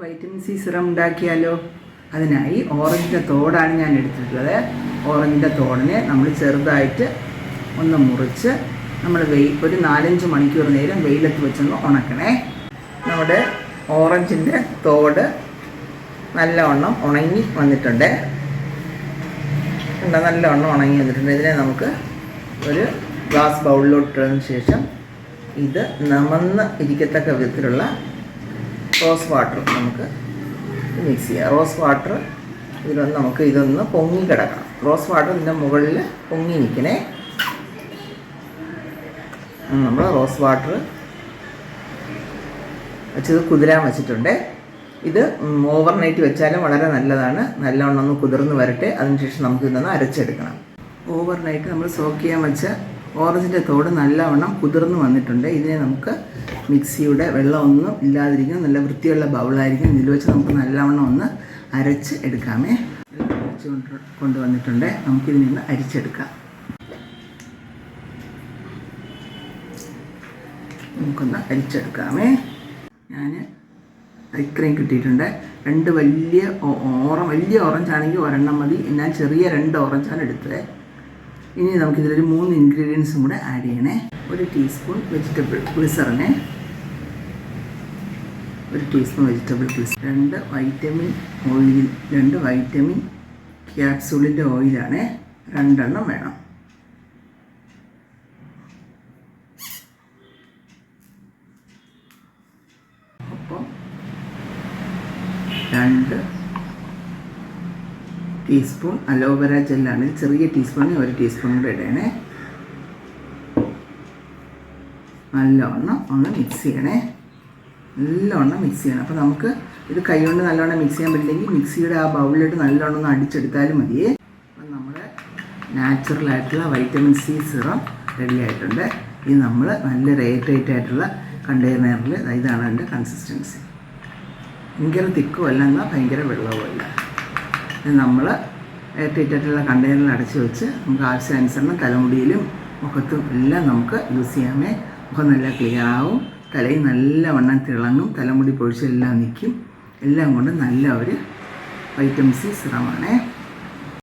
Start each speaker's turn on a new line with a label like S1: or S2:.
S1: Vitamin C serum ഉണ്ടാക്കിയാലോ? അതിനായി ഓറഞ്ചിന്റെ തോടാണ് ഞാൻ എടുത്തിട്ടുള്ളത്. ഓറഞ്ചിന്റെ തോടിനെ നമ്മൾ ചെറുതായിട്ട് ഒന്ന് മുറിച്ച് നമ്മൾ വെയിൽ ഒരു നാലഞ്ച് മണിക്കൂർ നേരം വെയിലത്ത് വെച്ചൊന്ന് ഉണക്കണേ. നമ്മുടെ ഓറഞ്ചിന്റെ തോട് നല്ലവണ്ണം ഉണങ്ങി വന്നിട്ടുണ്ട്. ഉണ്ട് നല്ലവണ്ണം ഉണങ്ങി വന്നിട്ടുണ്ട്. ഇതിനെ നമുക്ക് ഒരു ഗ്ലാസ് ബൗളിലോട്ട് ശേഷം ഇത് നമന്ന് ഇരിക്കത്തക്ക വിധത്തിലുള്ള റോസ് വാട്ടർ നമുക്ക് മിക്സ് ചെയ്യാം. റോസ് വാട്ടർ ഇതിലൊന്ന് നമുക്ക് ഇതൊന്ന് പൊങ്ങി കിടക്കണം. റോസ് വാട്ടർ ഇതിന്റെ മുകളിൽ പൊങ്ങി നിൽക്കണേ. നമ്മൾ റോസ് വാട്ടർ വെച്ചത് കുതിരാൻ വെച്ചിട്ടുണ്ട്. ഇത് ഓവർനൈറ്റ് വെച്ചാലും വളരെ നല്ലതാണ്. നല്ലവണ്ണം ഒന്ന് കുതിർന്ന് വരട്ടെ. അതിനുശേഷം നമുക്ക് ഇതൊന്ന് അരച്ചെടുക്കണം. ഓവർനൈറ്റ് നമ്മൾ സോക്ക് ചെയ്യാൻ വെച്ച ഓറഞ്ചിന്റെ തോട് നല്ലവണ്ണം കുതിർന്ന് വന്നിട്ടുണ്ട്. ഇതിനെ നമുക്ക് മിക്സിയുടെ വെള്ളമൊന്നും ഇല്ലാതിരിക്കും നല്ല വൃത്തിയുള്ള ബൗളായിരിക്കും ഇതിൽ വെച്ച് നമുക്ക് നല്ലവണ്ണം ഒന്ന് അരച്ച് എടുക്കാമേ. അരച്ച് കൊണ്ട് കൊണ്ടുവന്നിട്ടുണ്ട്. നമുക്കിതിൽ നിന്ന് അരിച്ചെടുക്കാം. നമുക്കൊന്ന് അരിച്ചെടുക്കാമേ. ഞാൻ ഇത്രയും കിട്ടിയിട്ടുണ്ട്. രണ്ട് വലിയ ഓറ വലിയ ഓറഞ്ച് ആണെങ്കിൽ ഒരെണ്ണം മതി. ഞാൻ ചെറിയ രണ്ട് ഓറഞ്ചാണ് എടുത്തത്. ഇനി നമുക്കിതിലൊരു മൂന്ന് ഇൻഗ്രീഡിയൻസും കൂടെ ആഡ് ചെയ്യണേ. ഒരു ടീസ്പൂൺ വെജിറ്റബിൾ ഗ്ലിസറിനെ ഒരു ടീസ്പൂൺ വെജിറ്റബിൾ പ്ലസ് രണ്ട് വൈറ്റമിൻ ഓയിൽ രണ്ട് വൈറ്റമിൻ ക്യാപ്സൂളിന്റെ ഓയിലാണ് രണ്ടെണ്ണം വേണം. അപ്പോൾ രണ്ട് ടീസ്പൂൺ അലോവേര ജെല്ലാണ് ചെറിയ ടീസ്പൂണിൽ ഒരു ടീസ്പൂൺ കൂടെ ഇടണേ. നല്ലവണ്ണം ഒന്ന് മിക്സ് ചെയ്യണേ. നല്ലവണ്ണം മിക്സ് ചെയ്യണം. അപ്പോൾ നമുക്ക് ഇത് കൈകൊണ്ട് നല്ലവണ്ണം മിക്സ് ചെയ്യാൻ പറ്റില്ലെങ്കിൽ മിക്സിയുടെ ആ ബൗളിലിട്ട് നല്ലവണ്ണം ഒന്ന് അടിച്ചെടുത്താലും മതിയേ അപ്പം നമ്മുടെ നാച്ചുറൽ ആയിട്ടുള്ള വൈറ്റമിൻ സി സിറം റെഡി ആയിട്ടുണ്ട്. ഇത് നമ്മൾ നല്ല റേറ്റ് ആയിട്ടുള്ള കണ്ടെയ്നറിൽ ഇതാണ് അതിന്റെ കൺസിസ്റ്റൻസി ഭയങ്കര തിക്കും അല്ല എന്നാൽ ഭയങ്കര വെള്ളവും അല്ല. ഇത് നമ്മൾ എയർടൈറ്റായിട്ടുള്ള കണ്ടെയ്നറിൽ അടച്ചു വെച്ച് നമുക്ക് ആവശ്യാനുസരണം തലമുടിയിലും മുഖത്തും എല്ലാം നമുക്ക് യൂസ് ചെയ്യാമേ. മുഖം നല്ല ക്ലിയർ ആവും. തലയിൽ നല്ല നല്ലവണ്ണം തിളങ്ങും തലമുടി പൊഴിച്ചെല്ലാം നിൽക്കും. എല്ലാം കൊണ്ട് നല്ല ഒരു വൈറ്റമിൻ സി സിറമാണേ